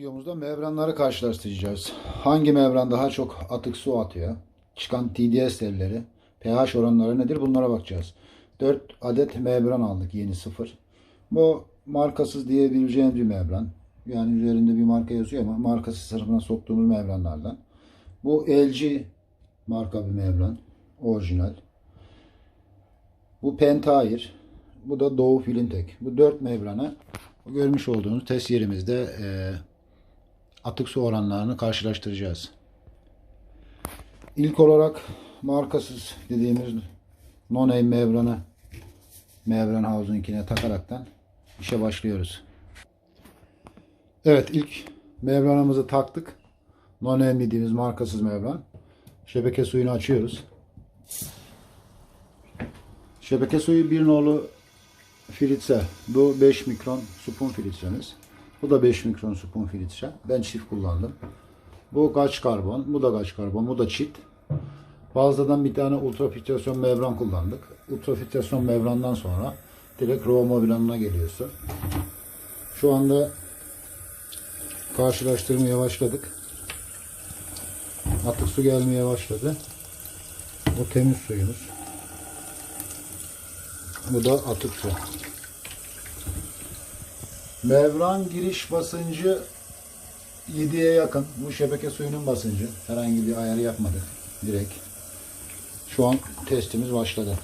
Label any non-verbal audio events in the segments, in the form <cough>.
videomuzda membranları karşılaştıracağız. Hangi membran daha çok atık su atıyor? Çıkan TDS değerleri, pH oranları nedir? Bunlara bakacağız. 4 adet membran aldık yeni sıfır. Bu markasız diyebileceğimiz bir membran. Yani üzerinde bir marka yazıyor ama markası sınıfına soktuğumuz membranlardan. Bu LG marka bir membran. Orijinal. Bu Pentair. Bu da Doğu Filintek. Bu dört membranı görmüş olduğunuz test yerimizde e, atık su oranlarını karşılaştıracağız. İlk olarak markasız dediğimiz non-aim membranı membran havuzun takaraktan işe başlıyoruz. Evet ilk membranımızı taktık. Non-aim dediğimiz markasız membran. Şebeke suyunu açıyoruz. Şebeke suyu bir nolu filtre. Bu 5 mikron supun filtremiz. Bu da 5 mikron supun filtre. Ben çift kullandım. Bu kaç karbon, bu da kaç karbon, bu da çift. Fazladan bir tane ultrafiltrasyon membran kullandık. Ultrafiltrasyon membrandan sonra direkt RAW membranına geliyorsa. Şu anda karşılaştırmaya başladık. Atık su gelmeye başladı. Bu temiz suyumuz. Bu da atık su. Mevran giriş basıncı 7'ye yakın. Bu şebeke suyunun basıncı. Herhangi bir ayarı yapmadık. Direkt. Şu an testimiz başladı.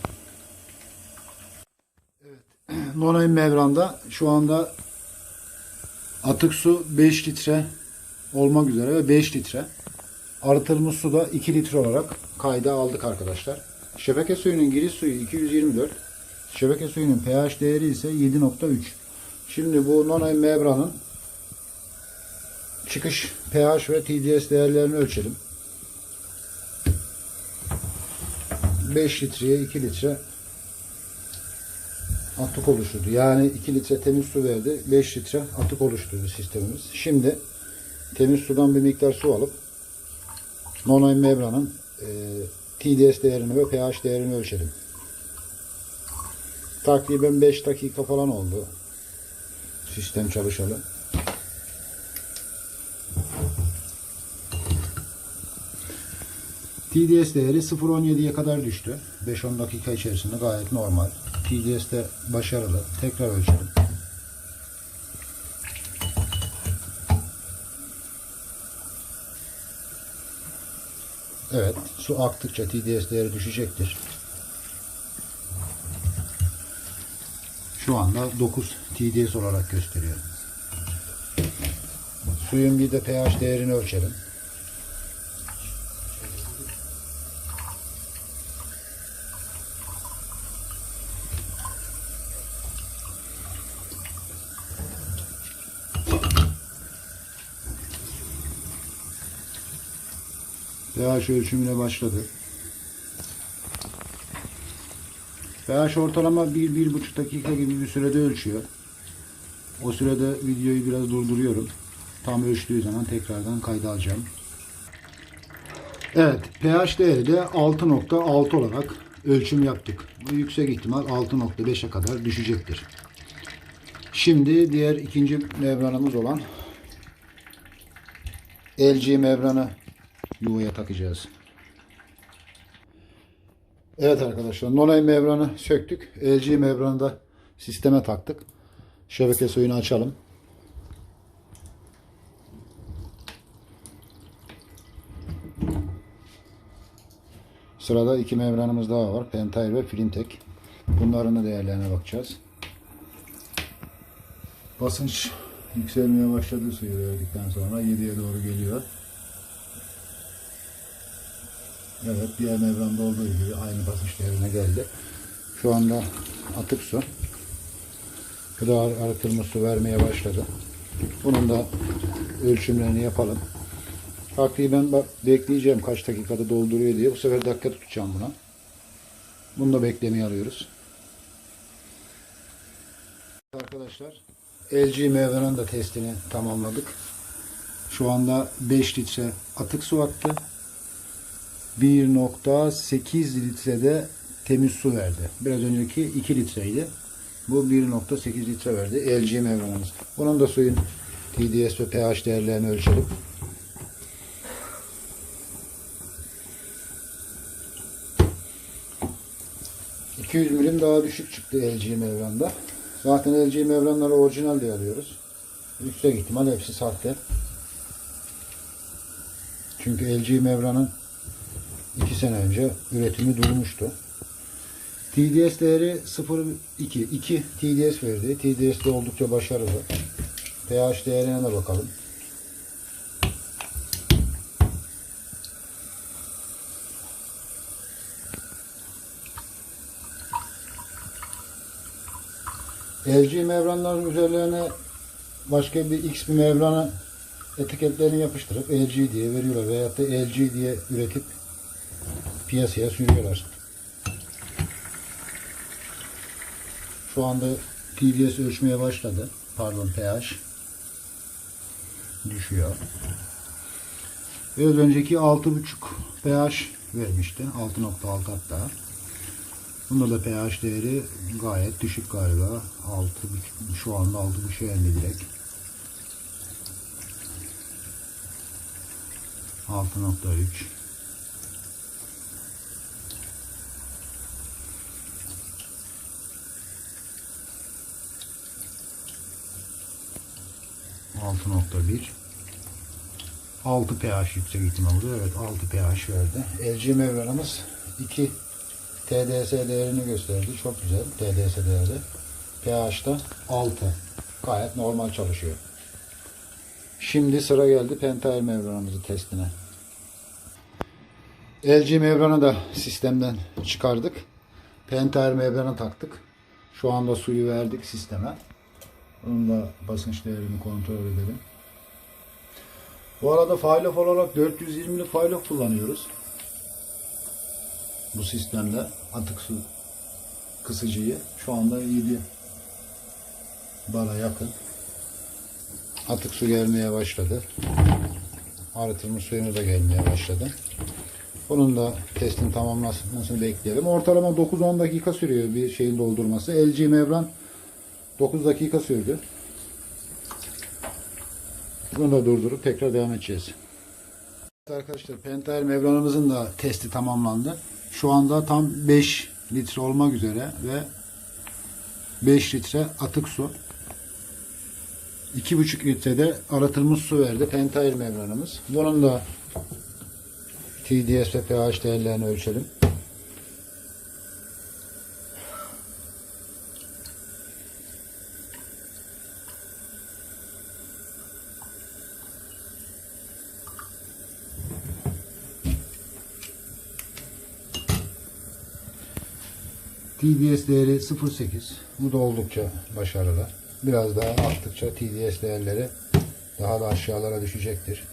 Evet. <clears throat> Nonay Mevran'da şu anda atık su 5 litre olmak üzere ve 5 litre. Arıtılmış su da 2 litre olarak kayda aldık arkadaşlar. Şebeke suyunun giriş suyu 224. Şebeke suyunun pH değeri ise 7.3. Şimdi bu nonay membranın çıkış pH ve TDS değerlerini ölçelim. 5 litreye 2 litre atık oluşturdu. Yani 2 litre temiz su verdi. 5 litre atık oluşturdu sistemimiz. Şimdi temiz sudan bir miktar su alıp nonay membranın e, TDS değerini ve pH değerini ölçelim. Takriben 5 dakika falan oldu. Sistem çalışalı. TDS değeri 0.17'ye kadar düştü. 5-10 dakika içerisinde gayet normal. TDS de başarılı. Tekrar ölçelim. Evet, su aktıkça TDS değeri düşecektir. Şu anda 9 TDS olarak gösteriyor. Suyun bir de pH değerini ölçelim. pH ölçümüne başladı. pH ortalama 1-1,5 dakika gibi bir sürede ölçüyor. O sürede videoyu biraz durduruyorum. Tam ölçtüğü zaman tekrardan kayda alacağım. Evet, pH değeri de 6.6 olarak ölçüm yaptık. Bu yüksek ihtimal 6.5'e kadar düşecektir. Şimdi diğer ikinci membranımız olan LG membranı yuvaya takacağız. Evet arkadaşlar Nonay membranı söktük. LG membranı da sisteme taktık. Şebeke suyunu açalım. Sırada iki membranımız daha var. Pentair ve Filintek. Bunların da değerlerine bakacağız. Basınç yükselmeye başladı suyu verdikten sonra 7'ye doğru geliyor. Evet diğer membranda olduğu gibi aynı basınç değerine geldi. Şu anda atık su gıda arıtılma su vermeye başladı. Bunun da ölçümlerini yapalım. Takriben bak bekleyeceğim kaç dakikada dolduruyor diye. Bu sefer dakika tutacağım buna. Bunu da beklemeye alıyoruz. Arkadaşlar LG meyvenin de testini tamamladık. Şu anda 5 litre atık su attı. 1.8 litrede temiz su verdi. Biraz önceki 2 litreydi. Bu 1.8 litre verdi. LG membranımız. Bunun da suyun TDS ve pH değerlerini ölçelim. ...200 milim daha düşük çıktı LG Mevran'da. Zaten LG Mevran'ları orijinal diye alıyoruz. Yüksek ihtimal hepsi sahte. Çünkü LG Mevran'ın 2 sene önce üretimi durmuştu. TDS değeri 0.2 2 TDS verdi. TDS de oldukça başarılı. pH değerine de bakalım. LG mevranların üzerlerine başka bir X bir mevranı etiketlerini yapıştırıp LG diye veriyorlar veyahut da LG diye üretip piyasaya sürüyorlar. Şu anda TDS ölçmeye başladı. Pardon pH düşüyor. Biraz önceki 6.5 pH vermişti. 6.6 hatta. Bunda da pH değeri gayet düşük galiba. 6 şu anda 6.5'e indi direkt. 6.3 6.1 6 pH yüksek ihtimal oluyor. Evet 6 pH verdi. LG mevranımız 2 TDS değerini gösterdi. Çok güzel TDS değeri. pH'da 6. Gayet normal çalışıyor. Şimdi sıra geldi pentail mevranımızı testine. LG mevranı da sistemden çıkardık. Pentail mevranı taktık. Şu anda suyu verdik sisteme. Bunun da basınç değerini kontrol edelim. Bu arada file olarak 420'li file kullanıyoruz. Bu sistemde atık su kısıcıyı şu anda 7 bara yakın. Atık su gelmeye başladı. Arıtılmış suyumuz da gelmeye başladı. Bunun da testin tamamlanmasını bekleyelim. Ortalama 9-10 dakika sürüyor bir şeyin doldurması. LG Mevran 9 dakika sürdü. Bunu da durdurup tekrar devam edeceğiz. Arkadaşlar Pentair Mevranımızın da testi tamamlandı. Şu anda tam 5 litre olmak üzere ve 5 litre atık su. 2,5 litrede arıtılmış su verdi Pentair Mevranımız. Bunun da TDS ve pH değerlerini ölçelim. TDS değeri 0.8. Bu da oldukça başarılı. Biraz daha arttıkça TDS değerleri daha da aşağılara düşecektir.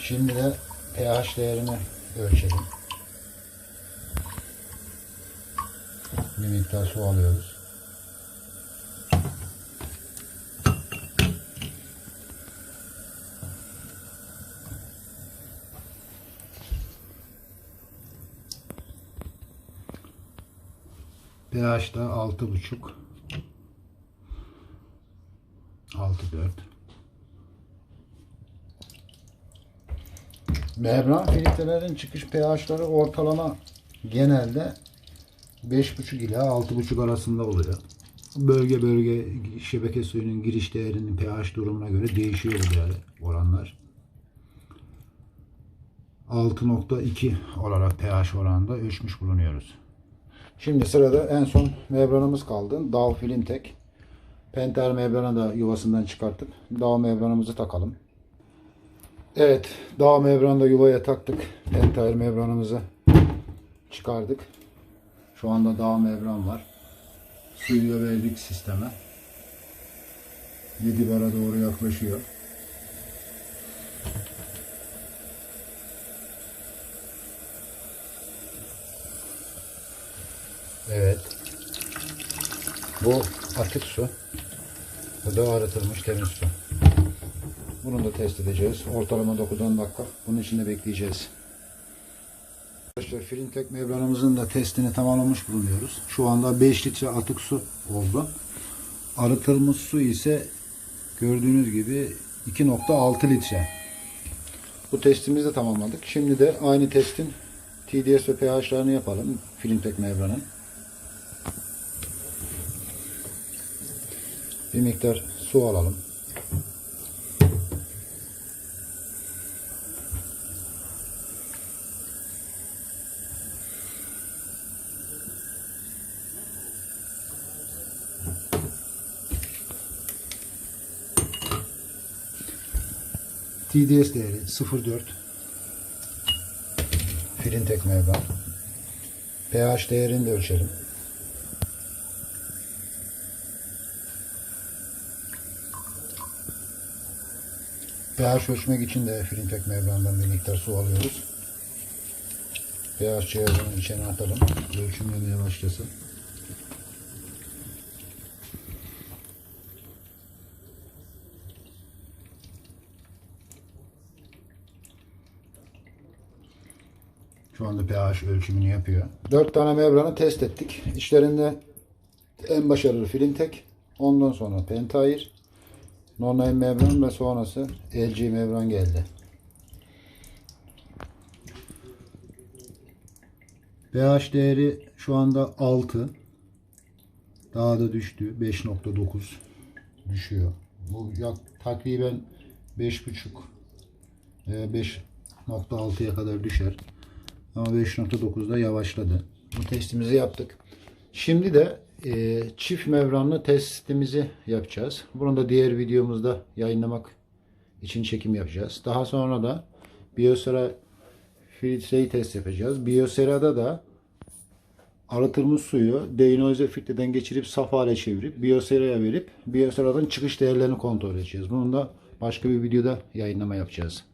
Şimdi de pH değerini ölçelim. Bir miktar su alıyoruz. pH da 6.5 6.4 Membran filtrelerin çıkış pH'ları ortalama genelde 5.5 ila 6.5 arasında oluyor. Bölge bölge şebeke suyunun giriş değerinin pH durumuna göre değişiyor bu değer oranlar. 6.2 olarak pH oranında ölçmüş bulunuyoruz. Şimdi sırada en son membranımız kaldı. Dow Filintek. Penter membranı da yuvasından çıkartıp Dow membranımızı takalım. Evet, Dow membranı da yuvaya taktık. Penter membranımızı çıkardık. Şu anda Dow membran var. Suyu da verdik sisteme. 7 bara doğru yaklaşıyor. Evet. Bu atık su. Bu da arıtılmış temiz su. Bunu da test edeceğiz. Ortalama 9-10 dakika. Bunun içinde bekleyeceğiz. Arkadaşlar Filintek membranımızın da testini tamamlamış bulunuyoruz. Şu anda 5 litre atık su oldu. Arıtılmış su ise Gördüğünüz gibi 2.6 litre. Bu testimizi de tamamladık. Şimdi de aynı testin TDS ve pH'larını yapalım. Filmtek membranın. Bir miktar su alalım. TDS değeri 0.4 Filintek membran. pH değerini de ölçelim. pH ölçmek için de Filintek membrandan bir miktar su alıyoruz. pH cihazının içine atalım. Ölçümlemeye başlasın. Şu anda pH ölçümünü yapıyor. 4 tane membranı test ettik. İçlerinde en başarılı Filintek, ondan sonra Pentair, Nonline membran ve sonrası LG membran geldi. pH değeri şu anda 6. Daha da düştü. 5.9 düşüyor. Bu yak, takriben 5.5 veya 5.6'ya kadar düşer. Ama 5.9'da yavaşladı. Bu testimizi yaptık. Şimdi de e, çift membranlı testimizi yapacağız. Bunu da diğer videomuzda yayınlamak için çekim yapacağız. Daha sonra da Biosera filtreyi test yapacağız. Biosera'da da arıtılmış suyu deinoze filtreden geçirip saf hale çevirip Biosera'ya verip Biosera'dan çıkış değerlerini kontrol edeceğiz. Bunu da başka bir videoda yayınlama yapacağız.